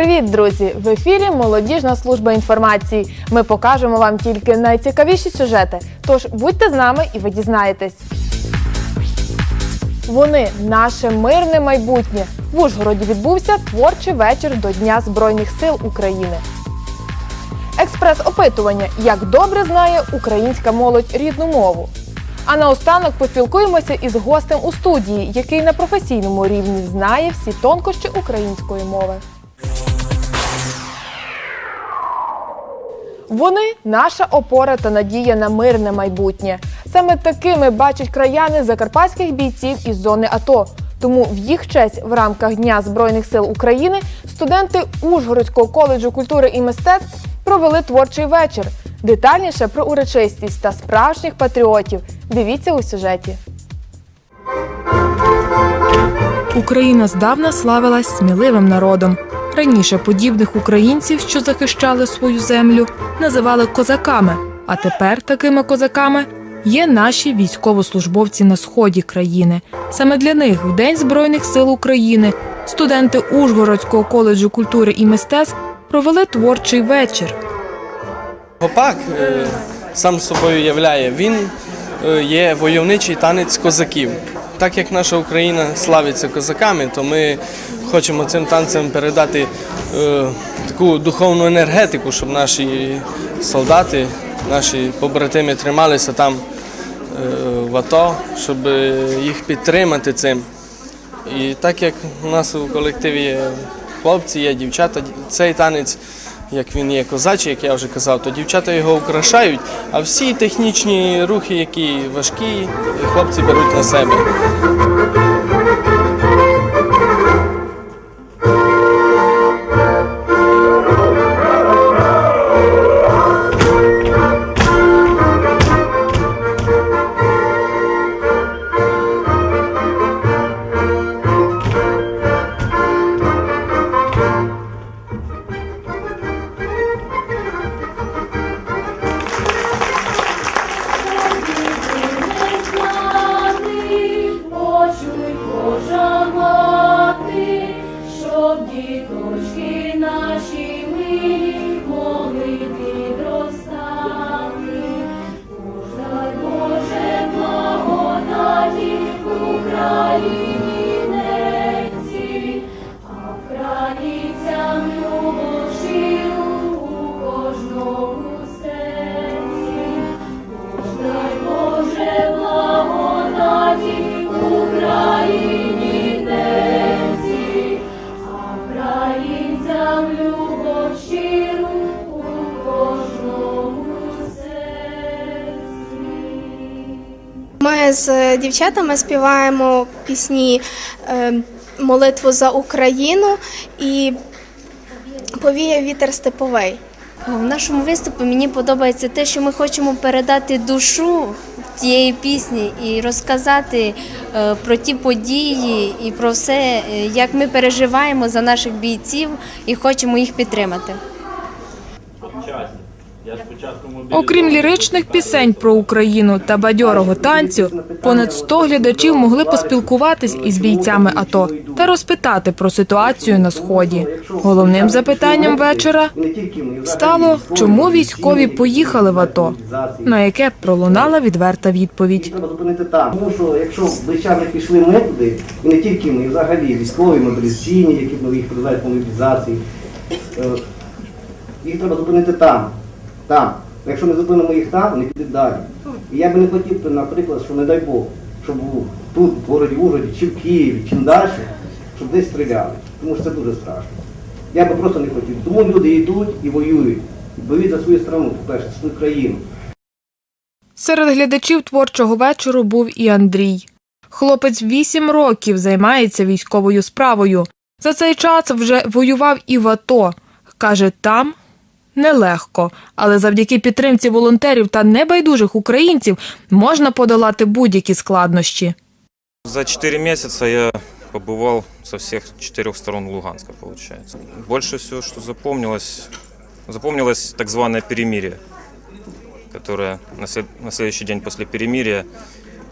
Привіт, друзі! В ефірі Молодіжна служба інформації. Ми покажемо вам тільки найцікавіші сюжети. Тож будьте з нами і ви дізнаєтесь. Вони наше мирне майбутнє. В Ужгороді відбувся творчий вечір до Дня Збройних сил України. Експрес-опитування, як добре знає українська молодь рідну мову. А наостанок поспілкуємося із гостем у студії, який на професійному рівні знає всі тонкощі української мови. Вони наша опора та надія на мирне майбутнє. Саме такими бачать краяни закарпатських бійців із зони АТО. Тому в їх честь в рамках Дня Збройних сил України студенти Ужгородського коледжу культури і мистецтв провели творчий вечір. Детальніше про урочистість та справжніх патріотів. Дивіться у сюжеті. Україна здавна славилась сміливим народом. Раніше подібних українців, що захищали свою землю, називали козаками. А тепер такими козаками є наші військовослужбовці на сході країни. Саме для них в День Збройних сил України студенти Ужгородського коледжу культури і мистецтв провели творчий вечір. Гопак е, сам собою являє, він е, є войовничий танець козаків. Так як наша Україна славиться козаками, то ми хочемо цим танцем передати е, таку духовну енергетику, щоб наші солдати, наші побратими трималися там е, в АТО, щоб їх підтримати цим. І так як у нас у колективі є хлопці, є дівчата, цей танець, як він є козачий, як я вже казав, то дівчата його украшають, а всі технічні рухи, які важкі, хлопці беруть на себе. З дівчатами співаємо пісні е, молитву за Україну і повіє вітер степовий. В нашому виступі мені подобається те, що ми хочемо передати душу тієї пісні і розказати е, про ті події і про все, е, як ми переживаємо за наших бійців і хочемо їх підтримати. Окрім ліричних пісень про Україну та бадьорого танцю, понад 100 глядачів могли поспілкуватись із бійцями АТО та розпитати про ситуацію на сході. Головним запитанням вечора стало, чому військові поїхали в АТО, на яке пролунала відверта відповідь. Там. Тому що якщо ближчани пішли ми туди, і не тільки ми, і взагалі військові, мобілізаційні, які ну, їх призивають мобілізації, е, їх треба зупинити там. Там. Якщо ми зупинимо їх там, вони підуть далі. І я би не хотів, наприклад, що не дай Бог, щоб тут, в городі Ужгороді, чи в Києві, чим далі, щоб десь стріляли. Тому що це дуже страшно. Я би просто не хотів. Тому люди йдуть і воюють. Воюють за свою страну, по-перше, за свою країну. Серед глядачів творчого вечору був і Андрій. Хлопець вісім років займається військовою справою. За цей час вже воював і в АТО. Каже, там нелегко, але завдяки підтримці волонтерів та небайдужих українців можна подолати будь-які складнощі. За 4 месяца я побывал со всех четырех сторон Луганска, получается. Больше всего, что запомнилось, запомнилось так званое перемирие, которое на, след- на следующий день после перемирия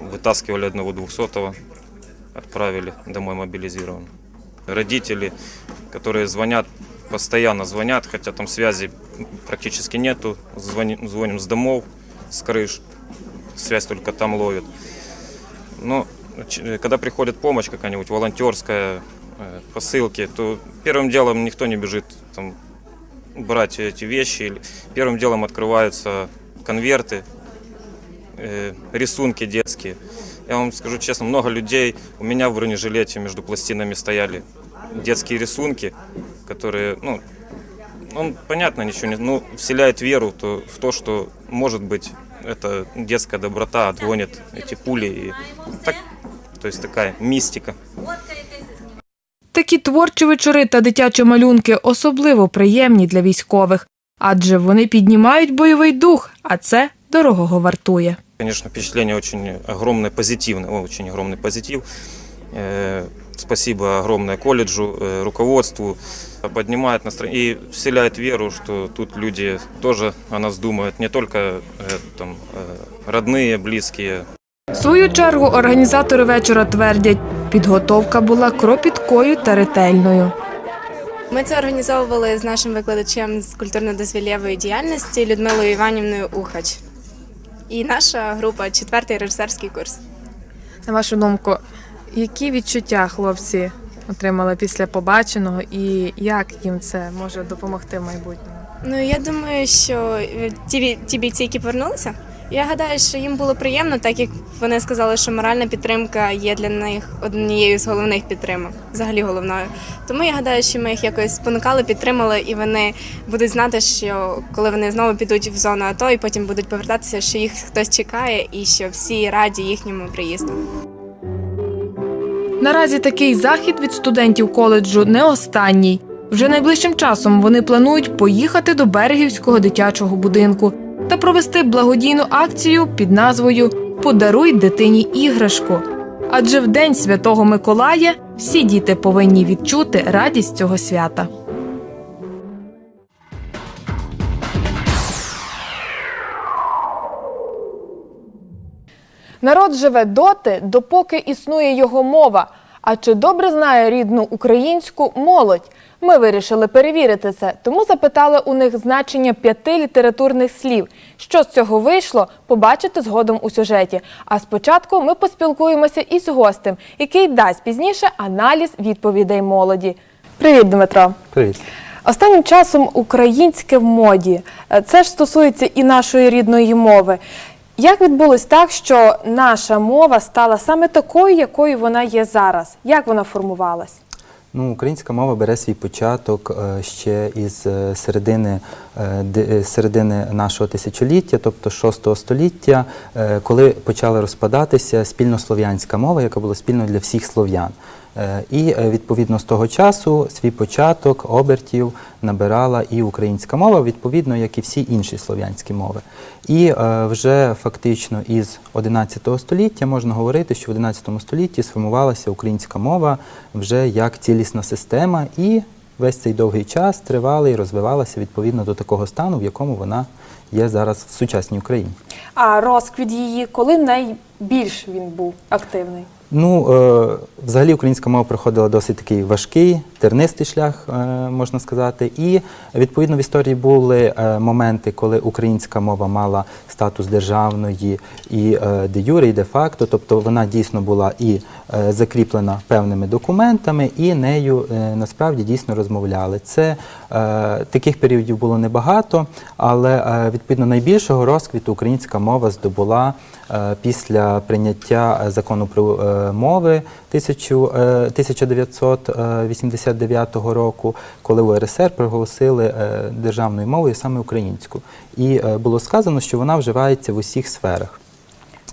вытаскивали одного двухсотого, отправили домой мобилизированным. Родители, которые звонят постоянно звонят, хотя там связи практически нету. Звоним, звоним с домов, с крыш, связь только там ловит. Но когда приходит помощь какая-нибудь волонтерская, э, посылки, то первым делом никто не бежит там, брать эти вещи. Первым делом открываются конверты, э, рисунки детские. Я вам скажу честно, много людей у меня в бронежилете между пластинами стояли детские рисунки, которые, ну, он, понятно, ничего не, ну, вселяет веру то, в то, что, может быть, это детская доброта отгонит эти пули. И, так, то есть такая мистика. Такі творчі вечори та дитячі малюнки особливо приємні для військових, адже вони піднімають бойовий дух, а це дорогого вартує. Конечно, впечатление очень огромное, позитивное, очень огромный позитив. Э, Спасибо огромное колледжу, э, руководству. Поднимает настроение и вселяет веру, что тут люди тоже о нас думают, не только э, там, э, родные, близкие, В свою чергу організатори вечора твердять, підготовка була кропіткою та ретельною. Ми це організовували з нашим викладачем з культурно-дозвілєвої діяльності Людмилою Іванівною Ухач. І наша група четвертий режисерський курс. На вашу думку, які відчуття хлопці отримали після побаченого і як їм це може допомогти в майбутньому? Ну я думаю, що е, ті, ті бійці, які повернулися, я гадаю, що їм було приємно, так як вони сказали, що моральна підтримка є для них однією з головних підтримок, взагалі головною. Тому я гадаю, що ми їх якось спонукали, підтримали, і вони будуть знати, що коли вони знову підуть в зону АТО і потім будуть повертатися, що їх хтось чекає і що всі раді їхньому приїзду. Наразі такий захід від студентів коледжу не останній. Вже найближчим часом вони планують поїхати до берегівського дитячого будинку та провести благодійну акцію під назвою Подаруй дитині іграшку. Адже в День Святого Миколая всі діти повинні відчути радість цього свята. Народ живе доти, допоки існує його мова. А чи добре знає рідну українську молодь? Ми вирішили перевірити це, тому запитали у них значення п'яти літературних слів. Що з цього вийшло, побачите згодом у сюжеті. А спочатку ми поспілкуємося із гостем, який дасть пізніше аналіз відповідей молоді. Привіт, Дмитро. Привіт. Останнім часом українське в моді. Це ж стосується і нашої рідної мови. Як відбулось так, що наша мова стала саме такою, якою вона є зараз? Як вона формувалась? Ну, українська мова бере свій початок е, ще із е, середини, е, середини нашого тисячоліття, тобто 6 століття, коли почала розпадатися спільнослов'янська мова, яка була спільною для всіх слов'ян. Е, І е, відповідно з того часу свій початок обертів набирала і українська мова, відповідно, як і всі інші слов'янські мови. І е, вже фактично із 11 століття можна говорити, що в 11 столітті сформувалася українська мова вже як цілісна система, і весь цей довгий час тривала і розвивалася відповідно до такого стану, в якому вона є зараз в сучасній Україні. А розквіт її, коли найбільш він був активний? Ну, е, взагалі українська мова проходила досить такий важкий, тернистий шлях, е, можна сказати. І відповідно в історії були е, моменти, коли українська мова мала статус державної і е, де юре, і де факто. Тобто вона дійсно була і закріплена певними документами, і нею насправді дійсно розмовляли. Це таких періодів було небагато, але відповідно найбільшого розквіту українська мова здобула після прийняття закону про мови 1000, е, 1989 року, коли УРСР проголосили е, державною мовою саме українську. І е, було сказано, що вона вживається в усіх сферах.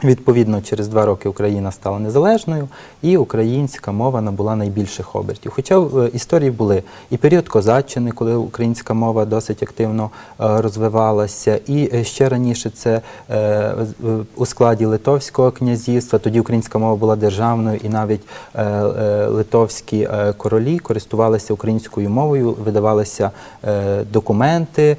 Відповідно, через два роки Україна стала незалежною, і українська мова набула найбільших обертів. Хоча в е, історії були і період козаччини, коли українська мова досить активно е, розвивалася, і е, ще раніше це у складі Литовського князівства. Тоді українська мова була державною, і навіть литовські королі користувалися українською мовою, видавалися документи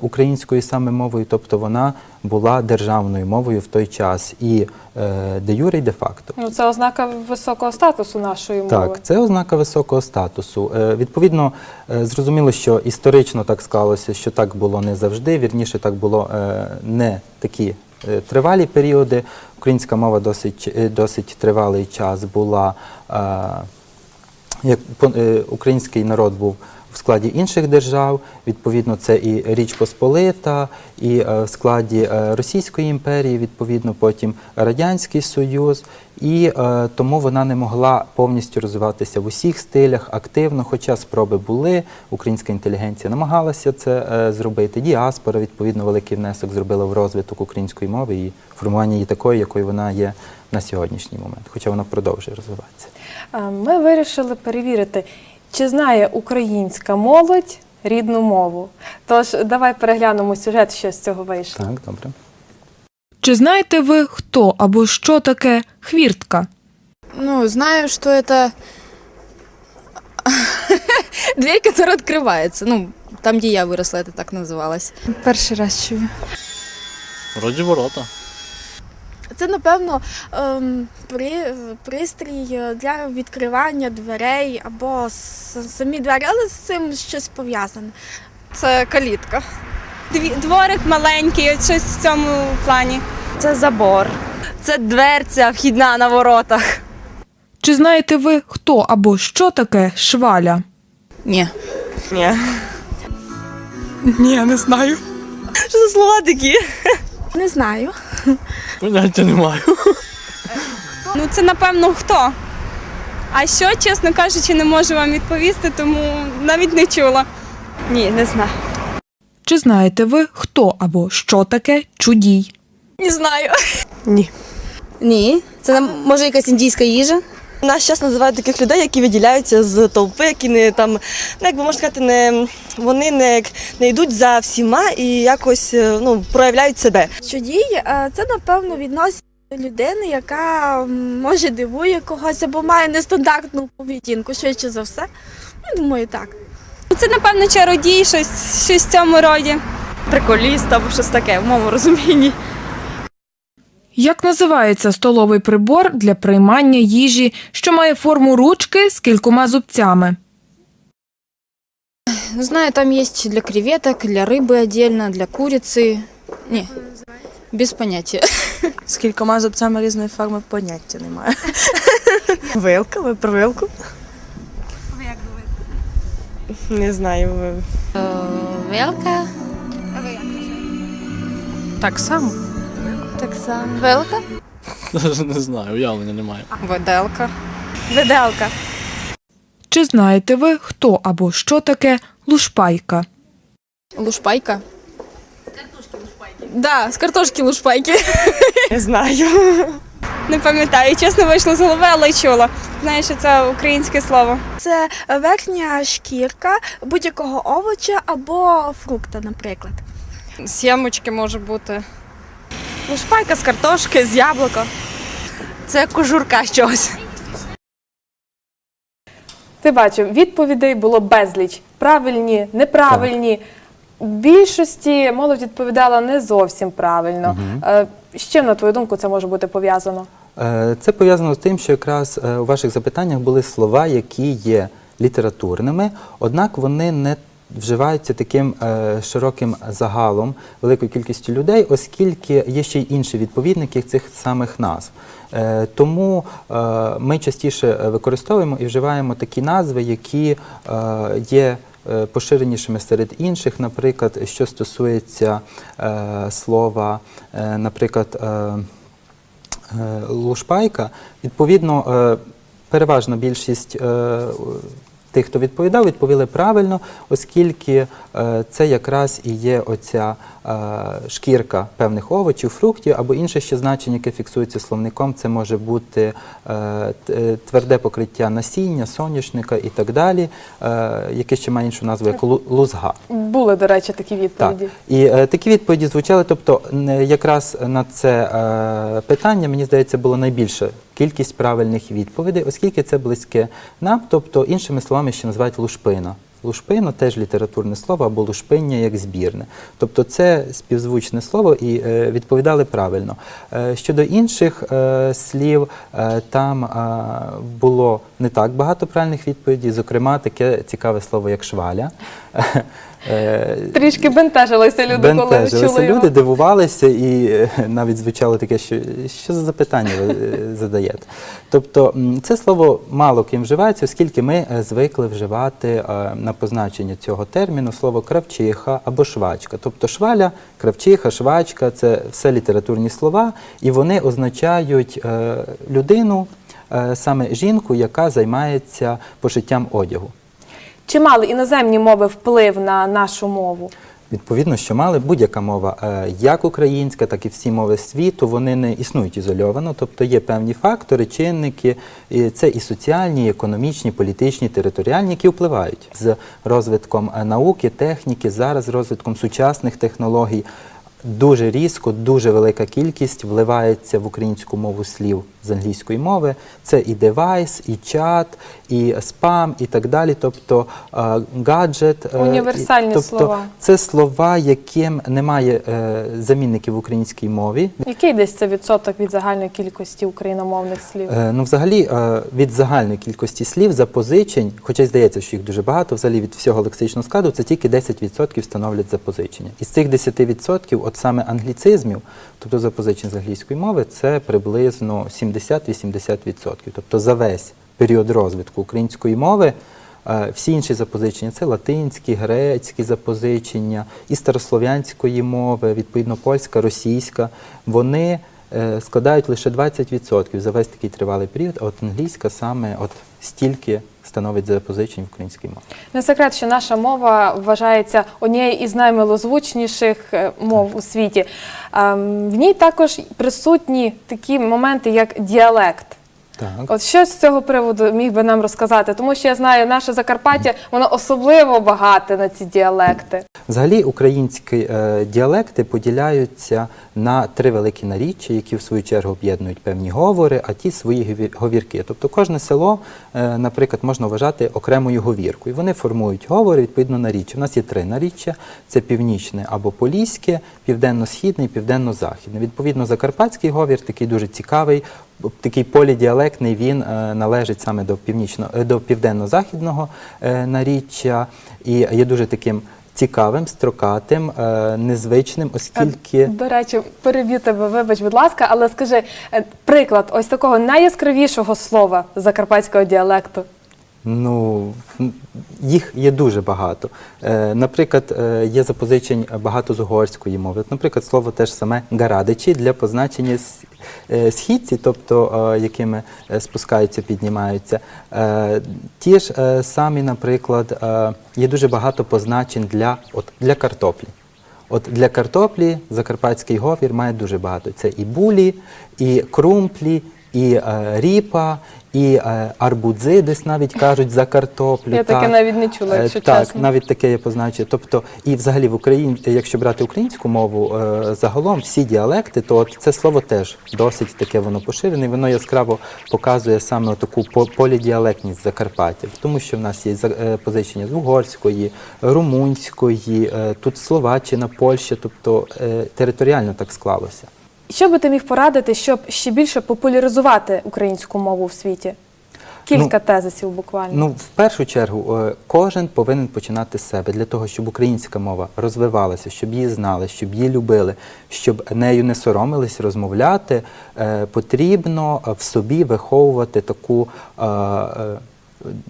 українською саме мовою, тобто вона була державною мовою в той час і е, де юре, і де факто. Ну, це ознака високого статусу нашої мови. Так, це ознака високого статусу. Е, Відповідно, е, зрозуміло, що історично так склалося, що так було не завжди. Вірніше, так було не такі тривалі періоди. Українська мова досить, досить тривалий час була. Як український народ був в складі інших держав, відповідно, це і Річ Посполита, і е, в складі е, Російської імперії, відповідно, потім Радянський Союз, і е, тому вона не могла повністю розвиватися в усіх стилях активно, хоча спроби були. Українська інтелігенція намагалася це зробити. Діаспора, відповідно, великий внесок зробила в розвиток української мови і формування її такої, якою вона є на сьогоднішній момент, хоча вона продовжує розвиватися. Ми вирішили перевірити, чи знає українська молодь рідну мову. Тож давай переглянемо сюжет, що з цього вийшло. Так, добре. Чи знаєте ви, хто або що таке хвіртка? Ну, знаю, что это дверь, которая открывается. Ну, там, где я выросла, это так называлось. Перший раз чую. Вроді ворота. Це, напевно, ем, при, пристрій для відкривання дверей або самі двері, але з цим щось пов'язане. Це калітка. Дворик маленький, щось в цьому плані. Це забор. Це дверця вхідна на воротах. Чи знаєте ви, хто або що таке шваля? Ні. Ні. Ні, не знаю. Що за слова такі? Не знаю. Поняття не маю. Ну це напевно хто. А що, чесно кажучи, не можу вам відповісти, тому навіть не чула. Ні, не знаю. Чи знаєте ви, хто або що таке чудій? Не знаю. Ні, це може якась індійська їжа. Нас зараз називають таких людей, які виділяються з толпи, які не там, ну як би можна сказати, не вони не, не йдуть за всіма і якось е, ну, проявляють себе. Чудій е, це, напевно, відносить людини, яка може дивує когось або має нестандартну поведінку, швидше за все. Я думаю, так. Це, напевно, чародій, щось, щось в цьому роді. Приколіст або щось таке, в моєму розумінні. Як називається столовий прибор для приймання їжі, що має форму ручки з кількома зубцями? Знаю, там есть для креветок, для рыбы отдельно, для курицы. Ні, без поняття. З кількома зубцями різної форми поняття немає. Вилка, ви про вилку? Не знаю. Велка. Так само. Так само. Велка? Навіть не знаю, уявлення немає. Виделка. Виделка. Чи знаєте ви, хто або що таке лушпайка? Лушпайка. З. Да, з картошки лушпайки. Не знаю. Не пам'ятаю, чесно вийшло з голови, але чула. Знаю, що це українське слово. Це верхня шкірка будь-якого овоча або фрукта, наприклад. Сімочки може бути. Лушпайка з картошки, з яблука. Це кожурка з чогось. Ти бачив, відповідей було безліч. Правильні, неправильні. В більшості молодь відповідала не зовсім правильно. Е, З чим, на твою думку, це може бути пов'язано? Е, Це пов'язано з тим, що якраз е, у ваших запитаннях були слова, які є літературними, однак вони не вживаються таким е, широким загалом, великою кількістю людей, оскільки є ще й інші відповідники цих самих назв. Е, Тому е, ми частіше використовуємо і вживаємо такі назви, які є поширенішими серед інших, наприклад, що стосується слова, наприклад, лушпайка, відповідно, переважна більшість тих, хто відповідав, відповіли правильно, оскільки е, це якраз і є оця е, шкірка певних овочів, фруктів або інше ще значення, яке фіксується словником. Це може бути е, тверде покриття насіння, соняшника і так далі, яке ще має іншу назву як лузга. Були, до речі, такі Так. відповіді. І такі відповіді звучали. Тобто, якраз на це питання, мені здається, було найбільша кількість правильних відповідей, оскільки це близьке нам, тобто, іншими словами, ще називають лушпина. Лушпино теж літературне слово або лушпиння як збірне. Тобто це співзвучне слово і е, відповідали правильно. Е, щодо інших е, слів, там було не так багато правильних відповідей, зокрема, таке цікаве слово, як шваля. Е, Трішки бентежилися люди, коли чули його. люди, дивувалися і е, навіть звучало таке, що, що за запитання ви е, задаєте. Тобто це слово мало ким вживається, оскільки ми звикли вживати на позначення цього терміну слово кравчиха або швачка. Тобто шваля, кравчиха, швачка це все літературні слова, і вони означають людину, саме жінку, яка займається пошиттям одягу. Чи мали іноземні мови вплив на нашу мову? Відповідно, що мали будь-яка мова, е, як українська, так і всі мови світу, вони не існують ізольовано, тобто є певні фактори, чинники, це і соціальні, і економічні, політичні, територіальні, які впливають з розвитком е, науки, техніки, зараз з розвитком сучасних технологій. Дуже різко, дуже велика кількість вливається в українську мову слів з англійської мови. Це і девайс, і чат, і спам, і так далі. Тобто е, гаджет. е, Універсальні тобто, слова. Це слова, яким немає е, замінників в українській мові. Який десь це відсоток від загальної кількості україномовних слів? Ну, взагалі, від загальної кількості слів запозичень, хоча й здається, що їх дуже багато, взагалі від всього лексичного складу, це тільки 10% становлять запозичення. Із цих 10%, от саме англіцизмів, тобто запозичень з англійської мови, це приблизно 70-80%. Тобто за весь період розвитку української мови. е, Всі інші запозичення це латинські, грецькі запозичення, і старослов'янської мови, відповідно польська, російська. Вони е, складають лише 20% за весь такий тривалий період, а от англійська саме от стільки становить запозичень в українській мові. Не секрет, що наша мова вважається однією із наймилозвучніших е, мов у світі. Ем, В ній також присутні такі моменти, як діалект. Так. От що з цього приводу міг би нам розказати? Тому що я знаю, наше Закарпаття воно особливо багате на ці діалекти. Взагалі українські е, діалекти поділяються на три великі наріччя, які в свою чергу об'єднують певні говори, а ті свої говірки. Тобто кожне село, е, наприклад, можна вважати окремою говіркою. Вони формують говори відповідно наріччя. У нас є три наріччя: це північне або поліське, південно-східне і південно-західне. Відповідно, закарпатський говір такий дуже цікавий. Такий полідіалектний він е, належить саме до північно е, до південно-західного е, наріччя і є дуже таким цікавим, строкатим, незвичним, оскільки До речі, переб'ю тебе, вибач, будь ласка, але скажи приклад ось такого найяскравішого слова закарпатського діалекту. Ну їх є дуже багато. Е, наприклад, е, є запозичень багато з угорської мови. Наприклад, слово теж саме гарадичі для позначення е, східці, тобто якими спускаються, піднімаються. Ті ж самі, наприклад, є дуже багато позначень для, от, для картоплі. От для картоплі закарпатський говір має дуже багато. Це і булі, і крумплі, і е, ріпа, і е, арбудзи, десь навіть кажуть за картоплю. Я таке навіть не чула, Е, якщо так, чесно. навіть таке є позначення. Тобто, і взагалі в Україні, якщо брати українську мову, е, загалом всі діалекти, то от це слово теж досить таке воно поширене. Воно яскраво показує саме таку по- полідіалектність Закарпаття, тому що в нас є позичення з угорської, румунської, е, тут Словаччина, Польща, тобто е, територіально так склалося. Що би ти міг порадити, щоб ще більше популяризувати українську мову в світі? Кілька тезисів буквально. Ну, в першу чергу, е, кожен повинен починати з себе для того, щоб українська мова розвивалася, щоб її знали, щоб її любили, щоб нею не соромились розмовляти. е, Потрібно е, в собі виховувати таку.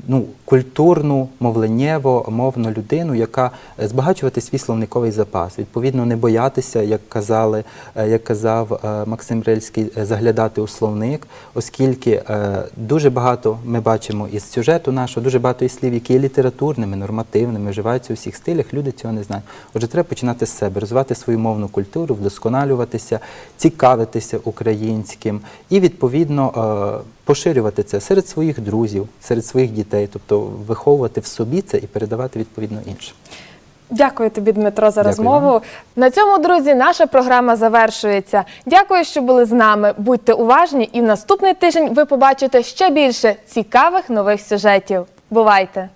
Ну, культурну, мовленнєво, мовну людину, яка е, збагачувати свій словниковий запас. Відповідно, не боятися, як казали, е, як казав е, Максим Рильський, заглядати у словник, оскільки дуже багато ми бачимо із сюжету нашого, дуже багато із слів, які є літературними, нормативними, вживаються у всіх стилях. Люди цього не знають. Отже, треба починати з себе, розвивати свою мовну культуру, вдосконалюватися, цікавитися українським і відповідно. Поширювати це серед своїх друзів, серед своїх дітей, тобто виховувати в собі це і передавати відповідно іншим. Дякую тобі, Дмитро, за Дякую розмову. На цьому, друзі, наша програма завершується. Дякую, що були з нами. Будьте уважні, і в наступний тиждень ви побачите ще більше цікавих нових сюжетів. Бувайте!